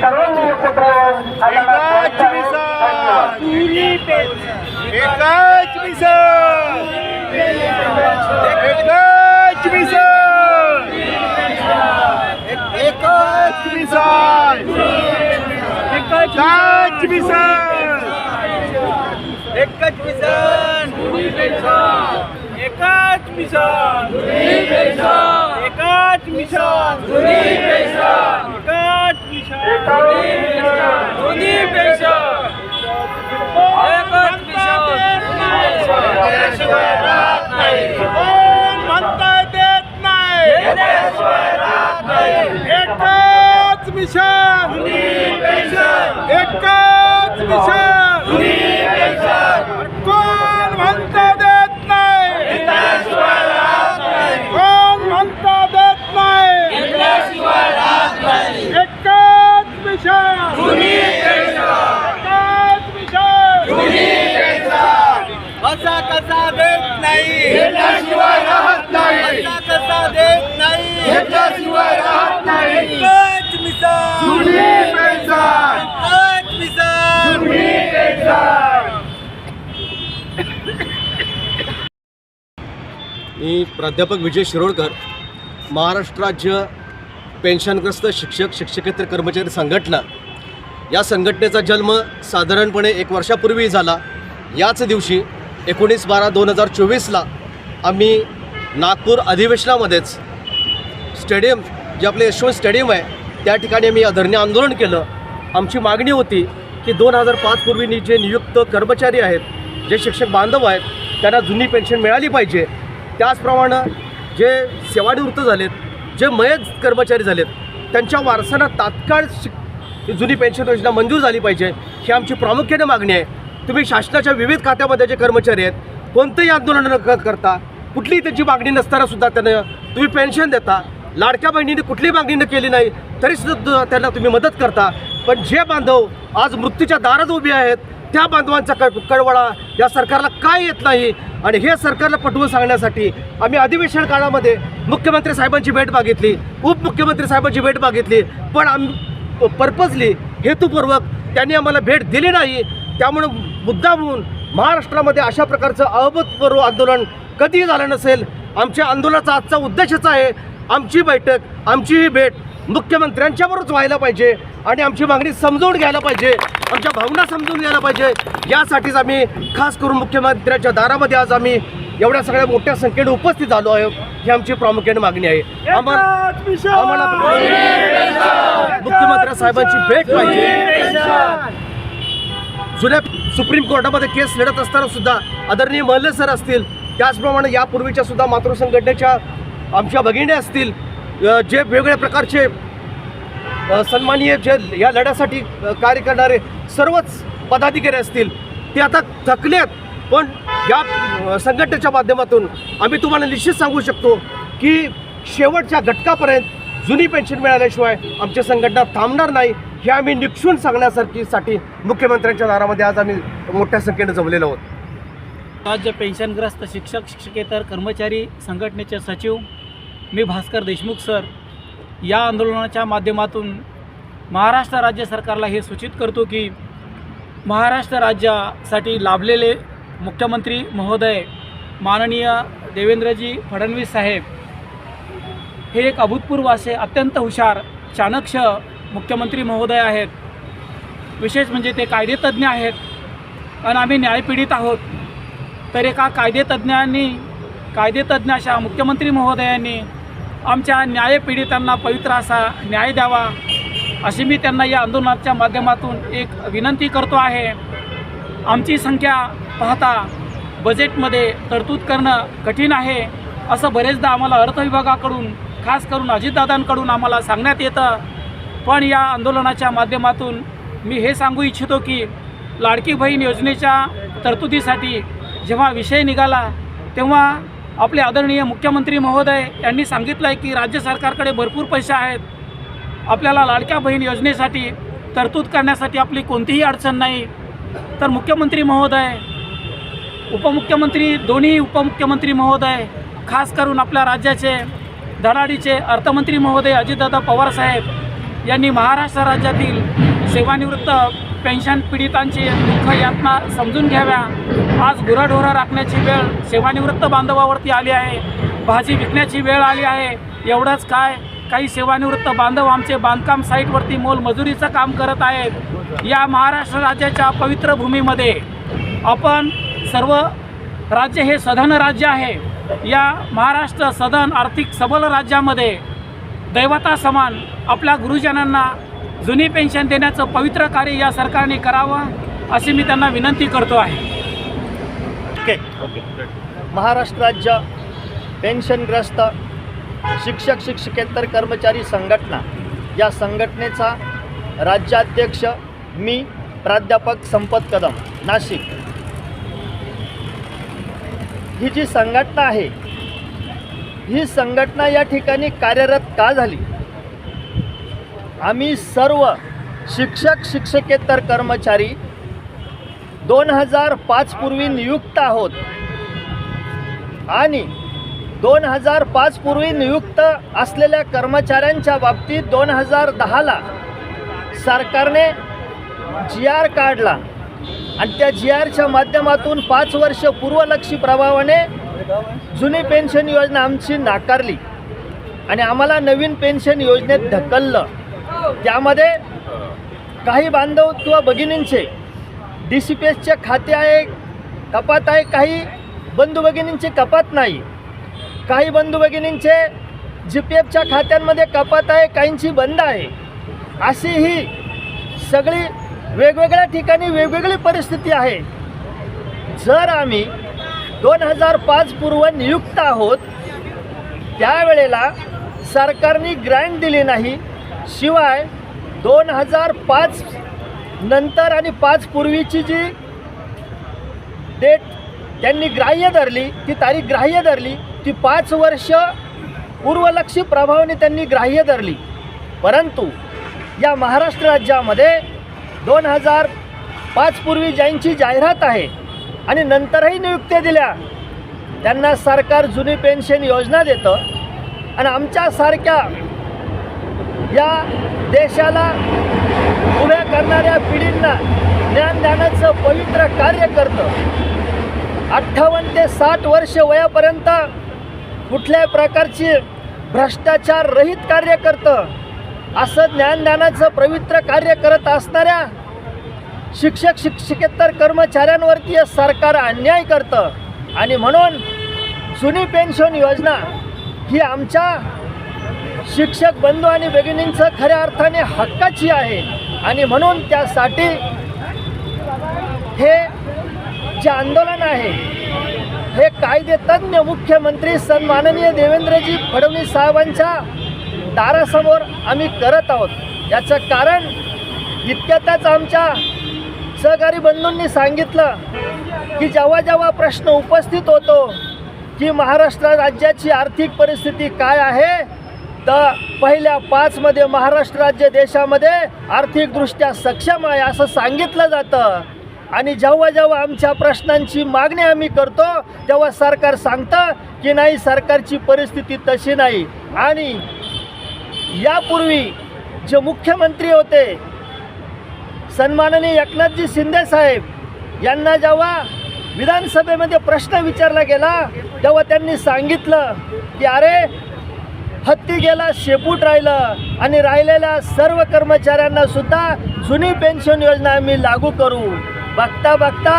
सर्वांनी एकत्र एकच मिशन एकच मिशन एकच मिशन कोण म्हणता देत नाही. एकच मिशन. एकच मिशन कोण म्हणता देत नाही कोण म्हणता देत नाही एकच मिशन एकच मिशन असा कसा देत नाही राहत नाही असा कसा देत नाही राहत नाही एकच मिशन एकच मिशन मी प्राध्यापक विजय शिरोडकर महाराष्ट्र राज्य पेन्शनग्रस्त शिक्षक शिक्षकेतर कर्मचारी संघटना. या संघटनेचा जन्म साधारणपणे एक वर्षापूर्वी झाला. याच दिवशी एकोणीस बारा दोन हजार चोवीसला आम्ही नागपूर अधिवेशनामध्येच स्टेडियम जे आपले यशवंत स्टेडियम आहे त्या ठिकाणी आम्ही धरणे आंदोलन केलं. आमची मागणी होती की दोन हजार पाचपूर्वी जे नियुक्त कर्मचारी आहेत जे शिक्षक बांधव आहेत त्यांना जुनी पेन्शन मिळाली पाहिजे. त्याचप्रमाणे जे सेवानिवृत्त झालेत जे मयत कर्मचारी झालेत त्यांच्या वारसांना तात्काळ शिक जुनी पेन्शन योजना मंजूर झाली पाहिजे ही आमची प्रामुख्याने मागणी आहे. तुम्ही शासनाच्या विविध खात्यामध्ये जे कर्मचारी आहेत कोणतंही आंदोलन न करता कुठलीही त्यांची मागणी नसताना सुद्धा त्यांना तुम्ही पेन्शन देता. लाडक्या बहिणीने कुठलीही मागणी न केली नाही तरी सुद्धा त्यांना तुम्ही मदत करता. पण जे बांधव आज मृत्यूच्या दारात उभे आहेत त्या बांधवांचा क कळवळा या सरकारला काय येत नाही? आणि हे सरकारला पटवून सांगण्यासाठी आम्ही अधिवेशन काळामध्ये मुख्यमंत्री साहेबांची भेट मागितली उपमुख्यमंत्री साहेबांची भेट मागितली पण आम पर्पजली हेतुपूर्वक त्यांनी आम्हाला भेट दिली नाही. त्यामुळं मुद्दा म्हणून महाराष्ट्रामध्ये अशा प्रकारचं अभूतपूर्व आंदोलन कधीही झालं नसेल. आमच्या आंदोलनाचा आजचा उद्देशच आहे आमची बैठक आमची ही भेट मुख्यमंत्र्यांच्याबरोबरच व्हायला पाहिजे आणि आमची मागणी समजून घ्यायला पाहिजे आमच्या भावना समजून घ्यायला पाहिजे. यासाठीच आम्ही खास करून मुख्यमंत्र्यांच्या दारामध्ये आज आम्ही एवढ्या सगळ्या मोठ्या संख्येने उपस्थित झालो आहे ही आमची प्रामुख्याने मागणी आहे. आम्हाला मुख्यमंत्री साहेबांची भेट पाहिजे. जुन्या सुप्रीम कोर्टामध्ये केस लढत असताना सुद्धा आदरणीय महले सर असतील त्याचप्रमाणे यापूर्वीच्या सुद्धा मातृ संघटनेच्या आमच्या भगिनी असतील जे वेगवेगळ्या प्रकारचे सन्मानीय सन्माननीय जे या लढ्यासाठी कार्य करणारे सर्वच पदाधिकारी असतील ते आता थकलेत. पण या संघटनेच्या माध्यमातून आम्ही तुम्हाला निश्चित सांगू शकतो की शेवटच्या घटकापर्यंत जुनी पेन्शन मिळाल्याशिवाय आमची संघटना थांबणार नाही हे आम्ही निक्षून सांगण्यासारखीसाठी मुख्यमंत्र्यांच्या दारामध्ये आज आम्ही मोठ्या संख्येने जमलेलो आहोत. राज्य पेन्शनग्रस्त शिक्षक शिक्षकेतर कर्मचारी संघटनेचे सचिव मी भास्कर देशमुख सर. या आंदोलनाच्या माध्यमातून महाराष्ट्र राज्य सरकारला हे सूचित करतो की महाराष्ट्र राज्यासाठी लाभलेले मुख्यमंत्री महोदय माननीय देवेंद्रजी फडणवीस साहेब हे एक अभूतपूर्व असे अत्यंत हुशार चाणक्य मुख्यमंत्री महोदय आहेत. विशेष म्हणजे ते कायदेतज्ञ आहेत. आणि आम्ही न्यायपीडित आहोत. तर एका कायदेतज्ञांनी कायदेतज्ञ अशा मुख्यमंत्री महोदयांनी आमच्या न्यायपीडितांना पवित्र असा न्याय द्यावा अशी मी त्यांना या आंदोलनाच्या माध्यमातून एक विनंती करतो आहे. आमची संख्या पाहता बजेटमध्ये तरतूद करणं कठीण आहे असं बरेचदा आम्हाला अर्थविभागाकडून खास करून अजितदादांकडून आम्हाला सांगण्यात येतं. पण या आंदोलनाच्या माध्यमातून मी हे सांगू इच्छितो की लाडकी बहीण योजनेच्या तरतुदीसाठी जेव्हा विषय निघाला तेव्हा आपले आदरणीय मुख्यमंत्री महोदय यांनी सांगितलं आहे की राज्य सरकारकडे भरपूर पैसे आहेत. आपल्याला लाडक्या बहीण योजनेसाठी तरतूद करण्यासाठी आपली कोणतीही अडचण नाही. तर मुख्यमंत्री महोदय उपमुख्यमंत्री दोन्ही उपमुख्यमंत्री महोदय खास करून आपल्या राज्याचे धडाडीचे अर्थमंत्री महोदय अजितदादा पवारसाहेब यांनी महाराष्ट्र राज्यातील सेवानिवृत्त पेन्शन पीडितांची दुःख यातना समजून घ्याव्या. आज गुराढोरा राखण्याची वेळ सेवानिवृत्त बांधवावरती आली आहे. भाजी विकण्याची वेळ आली आहे. एवढंच काय काही सेवानिवृत्त बांधव आमचे बांधकाम साईटवरती मोलमजुरीचं काम करत आहेत. या महाराष्ट्र राज्याच्या पवित्र भूमीमध्ये आपण सर्व राज्य हे सधन राज्य आहे. या महाराष्ट्र सधन आर्थिक सबल राज्यामध्ये दैवता समान आपल्या गुरुजनांना जुनी पेन्शन देण्याचं पवित्र कार्य या सरकारने करावं अशी मी त्यांना विनंती करतो आहे. ओके महाराष्ट्र राज्य पेन्शनग्रस्त शिक्षक शिक्षकेतर कर्मचारी संघटना. या संघटनेचा राज्याध्यक्ष मी प्राध्यापक संपत कदम नाशिक. ही जी संघटना आहे ही संघटना या ठिकाणी कार्यरत का झाली? आम्ही सर्व शिक्षक शिक्षकेतर कर्मचारी दोन हजार पाच पूर्वी नियुक्त आहोत. आणि दोन हजार पाच पूर्वी नियुक्त असलेल्या कर्मचाऱ्यांच्या बाबतीत दोन हजार दहाला सरकारने जी आर काढला. आणि त्या जी आरच्या माध्यमातून पाच वर्ष पूर्वलक्षी प्रभावाने जुनी पेन्शन योजना आमची नाकारली. आणि आम्हाला नवीन पेन्शन योजनेत ढकललं. त्यामध्ये काही बांधव किंवा भगिनींचे डी सी पी एसचे खाते आहे कपात आहे काही बंधू भगिनींची कपात नाही. काही बंधू भगिनींचे जी पी एफच्या खात्यांमध्ये कपात आहे काहींची बंद आहे. अशी ही सगळी वेगवेगळ्या ठिकाणी वेगवेगळी परिस्थिती आहे. जर आम्ही दोन हजार पाच पूर्व नियुक्त आहोत त्यावेळेला सरकारने ग्रँट दिली नाही शिवाय दोन हजार पाच नंतर आणि पाच पूर्वीची जी डेट त्यांनी ग्राह्य धरली ती तारीख ग्राह्य धरली ती पाच वर्ष पूर्वलक्षी प्रभावाने त्यांनी ग्राह्य धरली. परंतु या महाराष्ट्र राज्यामध्ये दोन हजार पाच पूर्वी ज्यांची जाहिरात आहे आणि नंतरही नियुक्त्या दिल्या त्यांना सरकार जुनी पेन्शन योजना देतं. आणि आमच्यासारख्या या देशाला उभ्या करणाऱ्या पिढींना ज्ञानदानाचं पवित्र कार्य करतं. अठ्ठावन्न ते साठ वर्ष वयापर्यंत कुठल्याही प्रकारची भ्रष्टाचार रहित कार्य करतं. असं ज्ञानदानाचं पवित्र कार्य करत असणाऱ्या शिक्षक शिक्षकेतर कर्मचाऱ्यांवरती सरकार अन्याय करतं. आणि म्हणून जुनी पेन्शन योजना ही आमच्या शिक्षक बंधू आणि भगिनींचं खऱ्या अर्थाने हक्काची आहे. आणि म्हणून त्यासाठी हे जे आंदोलन आहे हे कायदेतज्ञ मुख्यमंत्री सन्माननीय देवेंद्रजी फडणवीस साहेबांच्या दारासमोर आम्ही करत आहोत. याचं कारण इतक्यातच आमच्या सहकारी बंधूंनी सांगितलं की जेव्हा जेव्हा प्रश्न उपस्थित होतो की महाराष्ट्र राज्याची आर्थिक परिस्थिती काय आहे तर पहिल्या पाचमध्ये महाराष्ट्र राज्य देशामध्ये आर्थिकदृष्ट्या सक्षम आहे असं सांगितलं जातं. आणि जेव्हा जेव्हा आमच्या प्रश्नांची मागणी आम्ही करतो तेव्हा सरकार सांगतं की नाही सरकारची परिस्थिती तशी नाही. आणि यापूर्वी जे मुख्यमंत्री होते सन्माननीय एकनाथजी शिंदे साहेब यांना जेव्हा विधानसभेमध्ये प्रश्न विचारला गेला तेव्हा त्यांनी सांगितलं की अरे हत्ती गेला शेपूट राहिलं आणि राहिलेल्या सर्व कर्मचाऱ्यांना सुद्धा जुनी पेन्शन योजना आम्ही लागू करू. बघता बघता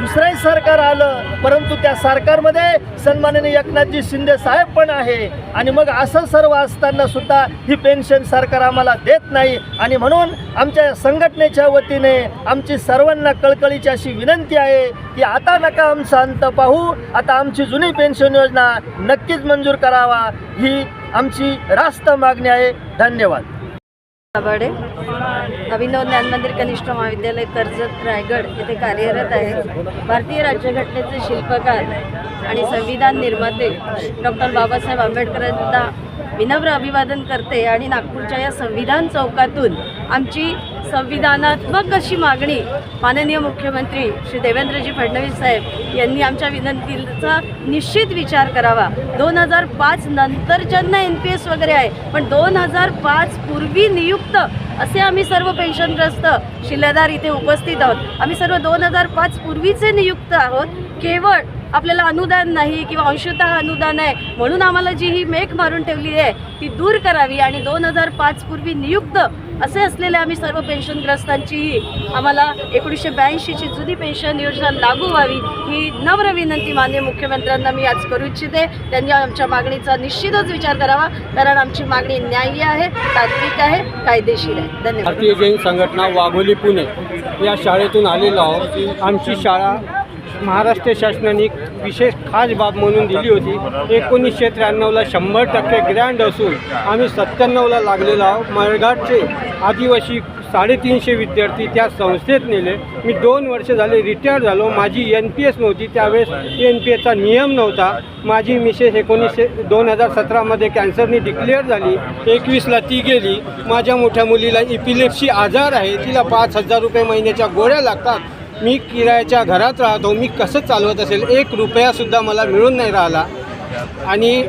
दुसरंही सरकार आलं परंतु त्या सरकारमध्ये सन्माननीय एकनाथजी शिंदे साहेब पण आहे. आणि मग असं सर्व असताना सुद्धा ही पेन्शन सरकार आम्हाला देत नाही. आणि म्हणून आमच्या संघटनेच्या वतीने आमची सर्वांना कळकळीची अशी विनंती आहे की आता नका आमचा अंत पाहू. आता आमची जुनी पेन्शन योजना नक्कीच मंजूर करावा. ही आमची रास्त मागणी आहे. धन्यवाद. दाभाडे अभिनव ज्ञान मंदिर कनिष्ठ महाविद्यालय कर्जत रायगड येथे कार्यरत आहे. भारतीय राज्यघटनेचे शिल्पकार आणि संविधान निर्माते डॉक्टर बाबासाहेब आंबेडकरांना विनम्र अभिवादन करते आणि नागपूरच्या या संविधान चौकातून आमची संविधानात्मक अशी मागणी माननीय मुख्यमंत्री श्री देवेंद्रजी फडणवीस साहेब यांनी आमच्या विनंतीचा निश्चित विचार करावा. दोन हजार पाच नंतर ज्यांना एन पी एस वगैरे आहे पण दोन हजार पाच पूर्वी नियुक्त असे आम्ही सर्व पेन्शनग्रस्त शिलेदार इथे उपस्थित आहोत. आम्ही सर्व दोन हजार पाच पूर्वीचे नियुक्त आहोत. केवळ आपल्याला अनुदान नाही किंवा अंशतः अनुदान आहे म्हणून आम्हाला जी ही मेक मारून ठेवली आहे ती दूर करावी आणि दोन हजार पाच पूर्वी नियुक्त असे असलेले आम्ही सर्व पेन्शनग्रस्तांचीही आम्हाला एकोणीसशे ब्याऐंशीची जुनी पेन्शन योजना लागू व्हावी ही नम्र विनंती माननीय मुख्यमंत्र्यांना मी आज करू इच्छिते. त्यांनी आमच्या मागणीचा निश्चितच विचार करावा. कारण आमची मागणी न्याय्य आहे तात्विक आहे कायदेशीर आहे. धन्यवाद. भारतीय जैन संघटना वाघोली पुणे. या शाळेतून आलेलो आहोत. आमची शाळा महाराष्ट्र शासनाने एक विशेष खास बाब म्हणून दिली होती. एकोणीसशे त्र्याण्णवला शंभर टक्के ग्रँड असून आम्ही सत्त्याण्णवला लागलेलो आहोत. मळघाटचे आदिवासी साडेतीनशे विद्यार्थी त्या संस्थेत नेले. मी दोन वर्ष झाले रिटायर झालो. माझी एन पी एस नव्हती. त्यावेळेस एन पी एसचा नियम नव्हता. माझी मिसेस एकोणीसशे दोन हजार सतरामध्ये कॅन्सरने डिक्लेअर झाली. एकवीसला ती गेली. माझ्या मोठ्या मुलीला इपिलेप्सी आजार आहे. तिला पाच हजार रुपये महिन्याच्या गोळ्या लागतात. मी किरायाच्या घरात राहतो मी कसं चालवत असेल एक रुपयासुद्धा मला मिळून नाही राहिला. आणि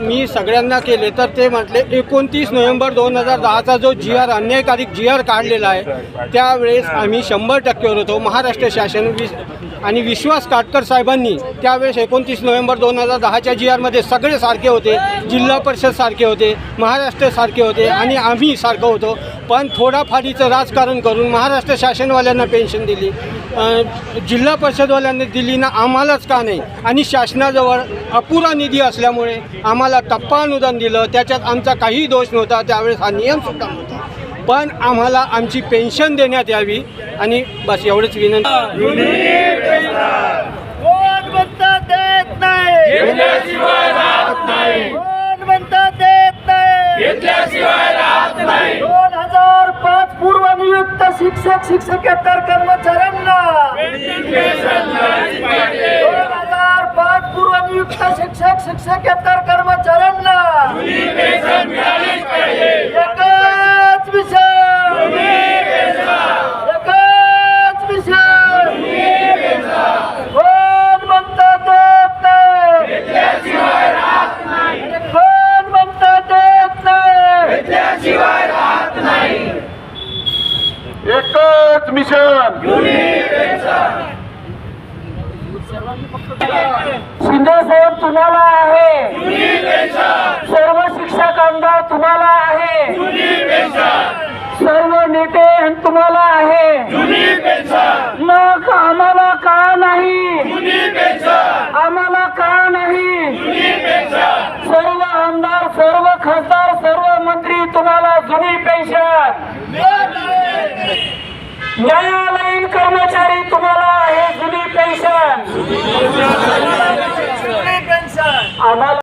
मी सगळ्यांना केले तर ते म्हटले एकोणतीस नोव्हेंबर दोन हजार दहाचा जो जी आर अन्यायकारिक जी आर काढलेला आहे त्यावेळेस आम्ही शंभर टक्केवर होतो महाराष्ट्र शासन आणि विश्वास काटकर साहेबांनी त्यावेळेस एकोणतीस नोव्हेंबर दोन हजार दहाच्या जी आरमध्ये सगळे सारखे होते जिल्हा परिषद सारखे होते महाराष्ट्र सारखे होते आणि आम्ही सारखं होतो. पण थोडाफारीचं राजकारण करून महाराष्ट्र शासनवाल्यांना पेन्शन दिली. जिल्हा परिषदवाल्यांनी दिली ना आम्हालाच का नाही? आणि शासनाजवळ अपुरा निधी असल्यामुळे आम्हाला टप्पा अनुदान दिलं. त्याच्यात आमचा काही दोष नव्हता. त्यावेळेस हा नियमसुद्धा नव्हता. पण आम्हाला आमची पेन्शन देण्यात यावी आणि बस एवढंच विनंती. कोण म्हणता देत नाही? कोण म्हणता देत नाही? दोन हजार पाच पूर्व नियुक्त शिक्षक शिक्षकेतर कर्मचाऱ्यांना. दोन हजार पाच पूर्व नियुक्त शिक्षक शिक्षकेतर कर्मचाऱ्यांना एकच विषय एकच विषय कोण म्हणता देत नाही कोण म्हणता देत नाही एकच मिशन शिंदे साहेब तुम्हाला आहे सर्व शिक्षक आमदार तुम्हाला आहे सर्व नेते तुम्हाला आहे. मग आम्हाला का नाही? आम्हाला का नाही? सर्व आमदार सर्व खासदार सर्व मंत्री तुम्हाला जुनी पेन्शन न्यायालयीन कर्मचारी तुम्हाला आहे जुनी पेन्शन आम्हाला